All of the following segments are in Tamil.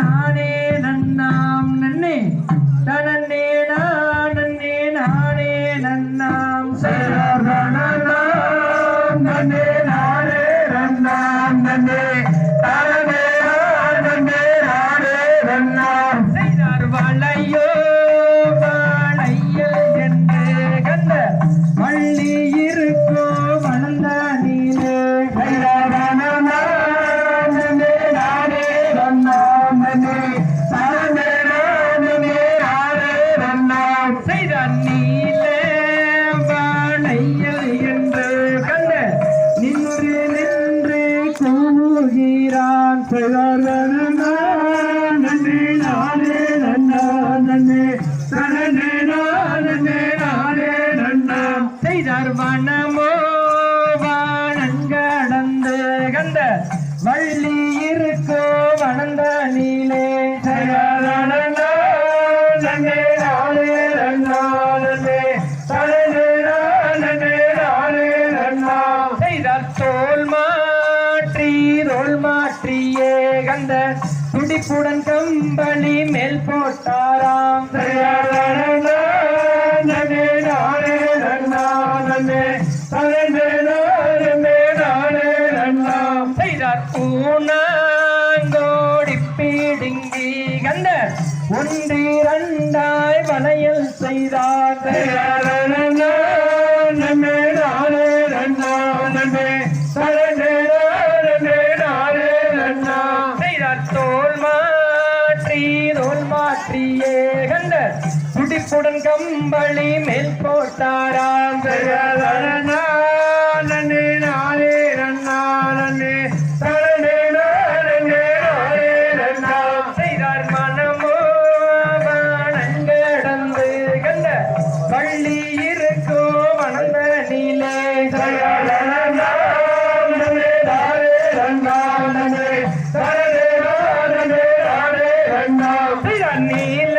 நானே நன்னாம் நன்னே. தனன்னே நானே நானே நன்னாம் செய்தார் நன்னே நானே நன்னாம் நன்னே. செய்தார் வனமோ வானங்கடந்து கண்ட வள்ளி இருக்கோ வளர்ந்த கண்ட துடிப்புடன் கம்பளி மேல் போட்டாராம். செய்தார் பூனாங்கோடி பீடுங்கி கண்ட ஒன்றிரண்டாய் வளையல் செய்தார். பற்றியே கண்ட துடிப்புடன் கம்பளி மேல் போட்டாராம். செய்தார் நீல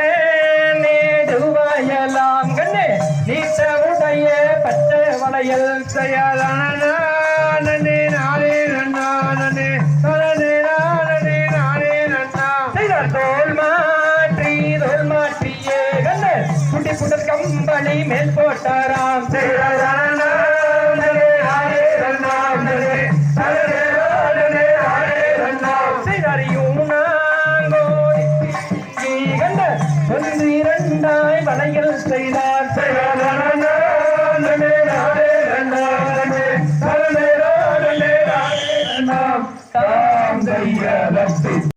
நேடுவாயலாம் கண்ணே நீட்ட உடைய பச்சை வளையல் செய்தார் தோல் மாற்றி தோல் மாற்றியே கண்ணே குட்டி குடல் கம்பளி மேல் போட்டாராம். தலையில் வளையல் செய்தார் தாம் கையலத்து